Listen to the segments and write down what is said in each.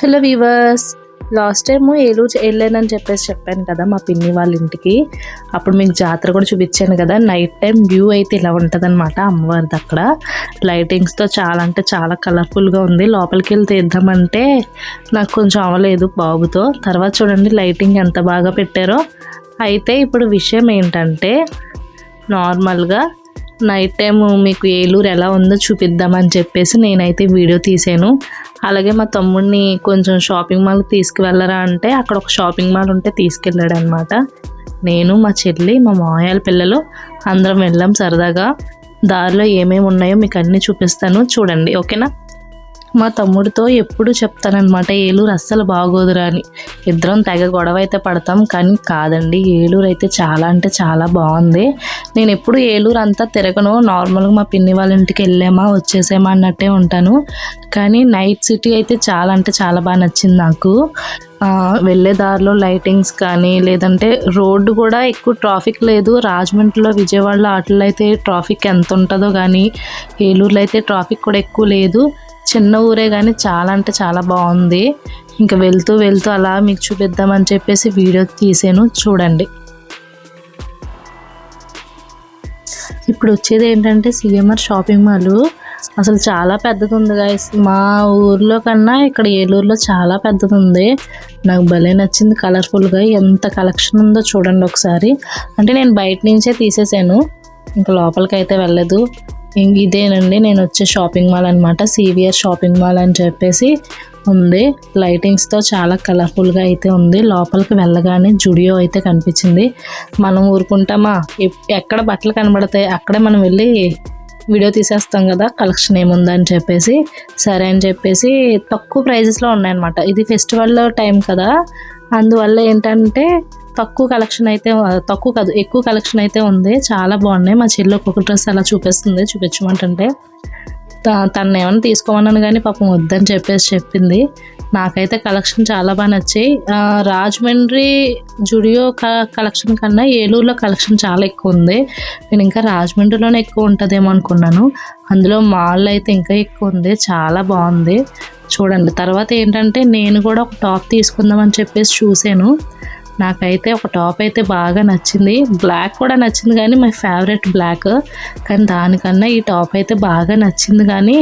Hello viewers last time Eluru వెళ్ళానని చెప్పేసి చెప్పాను కదా మా పిన్ని వాళ్ళ ఇంటికి. అప్పుడు మీకు జాతర కూడా చూపించాను కదా నైట్ టైం వ్యూ అయితే ఇలా ఉంటుందన్నమాట అమ్మవారిది అక్కడ. లైటింగ్స్తో చాలా అంటే చాలా కలర్ఫుల్గా ఉంది. లోపలికి వెళ్ళి తీద్దామంటే నాకు కొంచెం అవ్వలేదు బాబుతో. తర్వాత చూడండి లైటింగ్ ఎంత బాగా పెట్టారో. అయితే ఇప్పుడు విషయం ఏంటంటే నార్మల్గా నైట్ టైం మీకు ఏలూరు ఎలా ఉందో చూపిద్దామని చెప్పేసి నేనైతే వీడియో తీసాను. అలాగే మా తమ్ముడిని కొంచెం షాపింగ్ మాల్ తీసుకువెళ్ళరా అంటే అక్కడ ఒక షాపింగ్ మాల్ ఉంటే తీసుకెళ్ళాడు అనమాట నేను మా చెల్లి మా మాయాల పిల్లలు అందరం వెళ్ళాం సరదాగా. దారిలో ఏమేమి ఉన్నాయో మీకు అన్నీ చూపిస్తాను. చూడండి ఓకేనా? మా తమ్ముడితో ఎప్పుడు చెప్తానమాట ఏలూరు అస్సలు బాగోదురా అని. ఇద్దరం తెగ గొడవ అయితే పడతాం కానీ కాదండి ఏలూరు అయితే చాలా అంటే చాలా బాగుంది. నేను ఎప్పుడు ఏలూరు అంతా తిరగను నార్మల్గా మా పిన్ని వాళ్ళ ఇంటికి వెళ్ళామా వచ్చేసామా అన్నట్టే ఉంటాను. కానీ నైట్ సిటీ అయితే చాలా అంటే చాలా బాగా నచ్చింది నాకు. వెళ్ళే దారిలో లైటింగ్స్ కానీ లేదంటే రోడ్డు కూడా ఎక్కువ ట్రాఫిక్ లేదు. రాజమండ్రిలో విజయవాడలో వాటిల్లో అయితే ట్రాఫిక్ ఎంత ఉంటుందో కానీ ఏలూరులో అయితే ట్రాఫిక్ కూడా ఎక్కువ లేదు. చిన్న ఊరే కానీ చాలా అంటే చాలా బాగుంది. ఇంకా వెళ్తూ వెళ్తూ అలా మీకు చూపిద్దామని చెప్పేసి వీడియో తీసాను. చూడండి. ఇప్పుడు వచ్చేది ఏంటంటే సిఎంఆర్ షాపింగ్ మాల్. అసలు చాలా పెద్దది ఉంది గాయస్ మా ఊర్లో కన్నా ఇక్కడ ఏలూరులో చాలా పెద్దది ఉంది నాకు భలే నచ్చింది కలర్ఫుల్గా ఎంత కలెక్షన్ ఉందో చూడండి ఒకసారి. అంటే నేను బయట నుంచే తీసేసాను. ఇంకా లోపలికి అయితే వెళ్ళలేదు. ఇదేనండి నేను వచ్చే షాపింగ్ మాల్ అనమాట సివిఆర్ షాపింగ్ మాల్ అని చెప్పేసి ఉంది. లైటింగ్స్తో చాలా కలర్ఫుల్గా అయితే ఉంది. లోపలికి వెళ్ళగానే జుడియో అయితే కనిపించింది. మనం ఊరుకుంటామా? ఎక్కడ బట్టలు కనబడతాయి? అక్కడే మనం వెళ్ళి వీడియో తీసేస్తాం కదా కలెక్షన్ ఏముందని చెప్పేసి. సరే అని చెప్పేసి తక్కువ ప్రైజెస్లో ఉన్నాయన్నమాట. ఇది ఫెస్టివల్ టైం కదా. అందువల్ల ఏంటంటే తక్కువ కలెక్షన్ అయితే తక్కువ కాదు ఎక్కువ కలెక్షన్ అయితే ఉంది. చాలా బాగున్నాయి. మా చెల్లి ఒక్కొక్క డ్రెస్ అలా చూపిస్తుంది. చూపించమంటుంటే తను ఏమైనా తీసుకోమన్నాను కానీ పాపం వద్దని చెప్పేసి చెప్పింది. నాకైతే కలెక్షన్ చాలా బాగా నచ్చాయి. రాజమండ్రి జుడియో క కలెక్షన్ కన్నా ఏలూరులో కలెక్షన్ చాలా ఎక్కువ ఉంది. నేను ఇంకా రాజమండ్రిలోనే ఎక్కువ ఉంటుందేమో అనుకున్నాను. అందులో మాల్ అయితే ఇంకా ఎక్కువ ఉంది. చాలా బాగుంది. చూడండి. తర్వాత ఏంటంటే నేను కూడా ఒక టాప్ తీసుకుందామని చెప్పేసి చూసాను నాకైతే ఒక టాప్ అయితే బాగా నచ్చింది. బ్లాక్ కూడా నచ్చింది కానీ మై ఫేవరెట్ బ్లాక్. కానీ దానికన్నా ఈ టాప్ అయితే బాగా నచ్చింది కానీ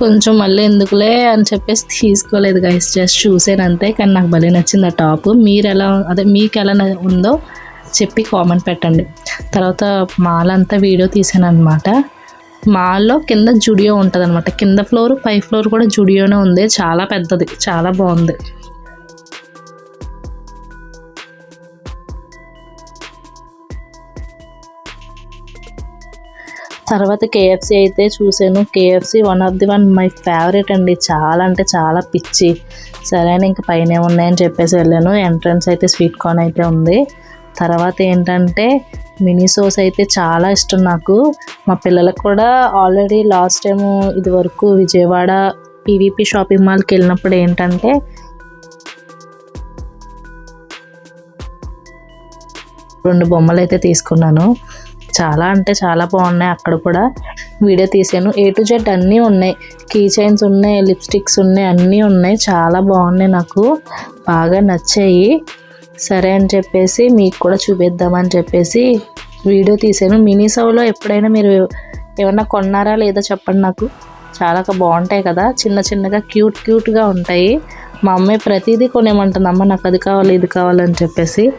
కొంచెం మళ్ళీ ఎందుకులే అని చెప్పేసి తీసుకోలేదు గైస్ జస్ట్ చూసాను అంతే కానీ నాకు భలే నచ్చింది ఆ టాప్. మీరు ఎలా అదే మీకు ఎలా ఉందో చెప్పి కామెంట్ పెట్టండి. తర్వాత మాల్ అంతా వీడియో తీసాను అనమాట మాల్లో కింద జుడియో ఉంటుంది అనమాట కింద ఫ్లోర్ పై ఫ్లోర్ కూడా జుడియోనే ఉంది. చాలా పెద్దది చాలా బాగుంది. తర్వాత కేఎఫ్సి అయితే చూసాను. KFC one of the one my favourite అండి. చాలా అంటే చాలా పిచ్చి. సరే అని ఇంక పైన ఉన్నాయని చెప్పేసి వెళ్ళాను. ఎంట్రన్స్ అయితే స్వీట్ కార్న్ అయితే ఉంది. తర్వాత ఏంటంటే మినీ సోస్ అయితే చాలా ఇష్టం నాకు. మా పిల్లలకు కూడా ఆల్రెడీ లాస్ట్ టైం ఇది వరకు విజయవాడ పీవీపీ షాపింగ్ మాల్కి వెళ్ళినప్పుడు ఏంటంటే రెండు బొమ్మలు అయితే తీసుకున్నాను. చాలా అంటే చాలా బాగున్నాయి. అక్కడ కూడా వీడియో తీసాను. ఏ టు జెడ్ అన్నీ ఉన్నాయి. కీ చైన్స్ ఉన్నాయి లిప్స్టిక్స్ ఉన్నాయి అన్నీ ఉన్నాయి. చాలా బాగున్నాయి నాకు. బాగా నచ్చాయి. సరే అని చెప్పేసి మీకు కూడా చూపిద్దామని చెప్పేసి వీడియో తీసాను. మినీ సవ్లో ఎప్పుడైనా మీరు ఏమన్నా కొన్నారా లేదా చెప్పండి నాకు. చాలా బాగుంటాయి కదా. చిన్న చిన్నగా క్యూట్ క్యూట్గా ఉంటాయి. మా అమ్మాయి ప్రతిదీ కొనేమంటుంది అమ్మ నాకు అది కావాలి ఇది కావాలని చెప్పేసి.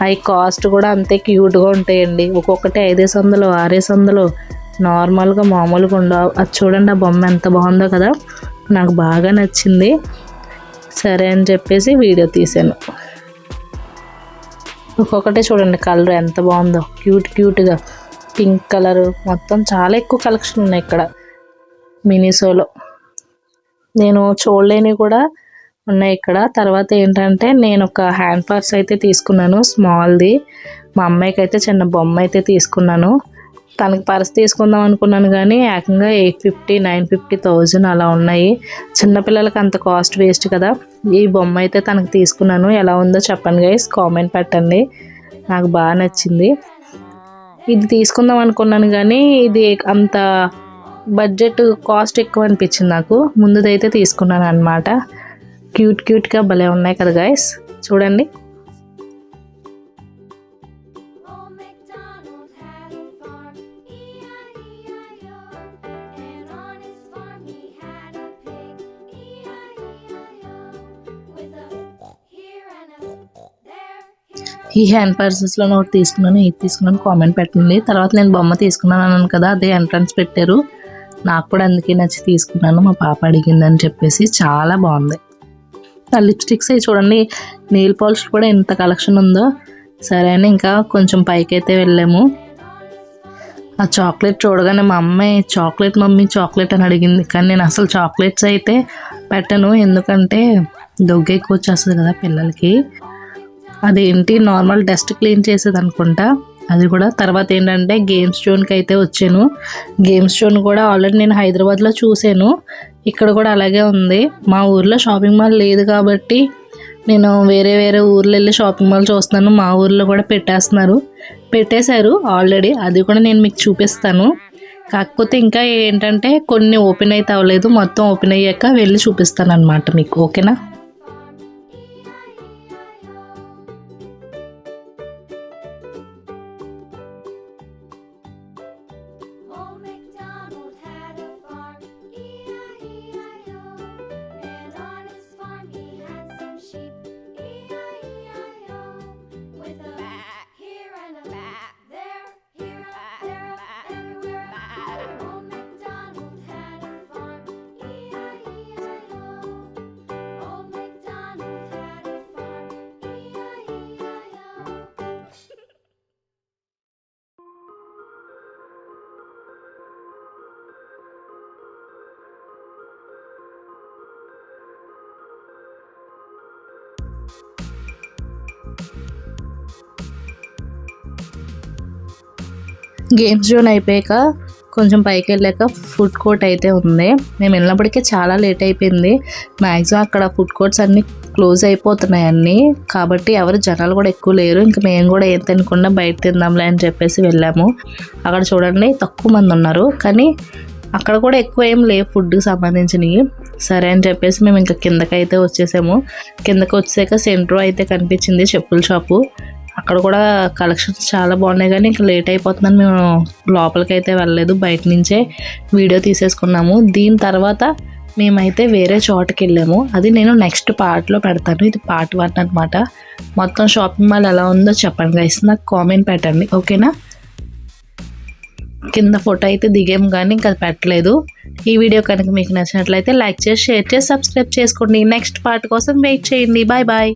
అవి కాస్ట్ కూడా అంతే క్యూట్గా ఉంటాయండి. ఒక్కొక్కటి ఐదేసి వందలు ఆరేసి వందలు నార్మల్గా మామూలుగా ఉండవు. అది చూడండి ఆ బొమ్మ ఎంత బాగుందో కదా. నాకు బాగా నచ్చింది. సరే అని చెప్పేసి వీడియో తీసాను. ఒక్కొక్కటే చూడండి కలర్ ఎంత బాగుందో. క్యూట్ క్యూట్గా. Pink colour. మొత్తం చాలా ఎక్కువ కలెక్షన్ ఉన్నాయి ఇక్కడ. మినీసోలో నేను చూడలేని కూడా ఉన్నాయి ఇక్కడ. తర్వాత ఏంటంటే నేను ఒక హ్యాండ్ పర్స్ అయితే తీసుకున్నాను స్మాల్ది మా అమ్మాయికి అయితే చిన్న బొమ్మ అయితే తీసుకున్నాను. తనకి పర్స్ తీసుకుందాం అనుకున్నాను కానీ ఏకంగా eight fifty nine fifty thousand అలా ఉన్నాయి. చిన్నపిల్లలకి అంత కాస్ట్ వేస్ట్ కదా. ఈ బొమ్మ అయితే తనకు తీసుకున్నాను. ఎలా ఉందో చెప్పండి గైస్ కామెంట్ పెట్టండి. నాకు బాగా నచ్చింది. ఇది తీసుకుందాం అనుకున్నాను కానీ ఇది అంత బడ్జెట్ కాస్ట్ ఎక్కువ అనిపించింది నాకు. ముందుదైతే తీసుకున్నాను అనమాట క్యూట్ క్యూట్గా భలే ఉన్నాయి కదా గాయస్ చూడండి. ఈ హ్యాండ్ పర్సెస్లో నోట్ తీసుకున్నాను ఇది తీసుకున్నాను కామెంట్ పెట్టండి. తర్వాత నేను బొమ్మ తీసుకున్నాను అన్నాను కదా అదే ఎంట్రన్స్ పెట్టారు. నాకు కూడా అందుకే నచ్చి తీసుకున్నాను మా పాప అడిగిందని చెప్పేసి చాలా బాగుంది. ఆ లిప్స్టిక్స్ అవి చూడండి నెయిల్ పాలిష్ కూడా ఎంత కలెక్షన్ ఉందో. సరే అని ఇంకా కొంచెం పైకైతే వెళ్ళాము. ఆ చాక్లెట్ చూడగానే మా అమ్మాయి చాక్లెట్ మమ్మీ చాక్లెట్ అని అడిగింది. కానీ నేను అసలు చాక్లెట్స్ అయితే పెట్టను. ఎందుకంటే దొగ్గ ఎక్కువ వచ్చేస్తుంది కదా పిల్లలకి. అదేంటి నార్మల్ డస్ట్ క్లీన్ చేసేది అనుకుంటా. అది కూడా తర్వాత ఏంటంటే గేమ్స్ జోన్కి అయితే వచ్చాను. గేమ్స్ జోన్ కూడా ఆల్రెడీ నేను హైదరాబాద్లో చూశాను. ఇక్కడ కూడా అలాగే ఉంది. మా ఊర్లో షాపింగ్ మాల్ లేదు కాబట్టి నేను వేరే వేరే ఊర్లో వెళ్ళి షాపింగ్ మాల్ చూస్తున్నాను. మా ఊర్లో కూడా పెట్టేస్తున్నారు. పెట్టేశారు ఆల్రెడీ అది కూడా నేను మీకు చూపిస్తాను. కాకపోతే ఇంకా ఏంటంటే కొన్ని ఓపెన్ అయితే అవ్వలేదు. మొత్తం ఓపెన్ అయ్యాక వెళ్ళి చూపిస్తాను అనమాట మీకు. ఓకేనా? గేమ్స్ జోన్ అయిపోయాక కొంచెం పైకి వెళ్ళాక ఫుడ్ కోర్ట్ అయితే ఉంది. మేము వెళ్ళినప్పటికీ చాలా లేట్ అయిపోయింది. మ్యాక్సిమం అక్కడ ఫుడ్ కోర్ట్స్ అన్నీ క్లోజ్ అయిపోతున్నాయి అన్నీ. కాబట్టి ఎవరు జనాలు కూడా ఎక్కువ లేరు. ఇంకా మేము కూడా ఏం తినకుండా బయట తిందాంలే అని చెప్పేసి వెళ్ళాము. అక్కడ చూడండి తక్కువ మంది ఉన్నారు. కానీ అక్కడ కూడా ఎక్కువ ఏం లేవు ఫుడ్కి సంబంధించినవి. సరే అని చెప్పేసి మేము ఇంకా కిందకైతే వచ్చేసాము. కిందకి వచ్చాక సెంట్రో అయితే కనిపించింది చెప్పుల షాపు. అక్కడ కూడా కలెక్షన్స్ చాలా బాగున్నాయి కానీ ఇంకా లేట్ అయిపోతుందని మేము లోపలికి అయితే వెళ్ళలేదు. బయట నుంచే వీడియో తీసేసుకున్నాము. దీని తర్వాత మేమైతే వేరే చోటకి వెళ్ళాము. అది నేను నెక్స్ట్ పార్ట్లో పెడతాను. ఇది పార్ట్ వన్ అనమాట మొత్తం షాపింగ్ మాల్ ఎలా ఉందో చెప్పండి గైస్ నాకు కామెంట్ పెట్టండి. ఓకేనా కింద ఫోటో అయితే దిగాము కానీ ఇంకా అది పెట్టలేదు. ఈ వీడియో కనుక మీకు నచ్చినట్లయితే లైక్ చేసి షేర్ చేసి సబ్స్క్రైబ్ చేసుకోండి. నెక్స్ట్ పార్ట్ కోసం వెయిట్ చేయండి. Bye bye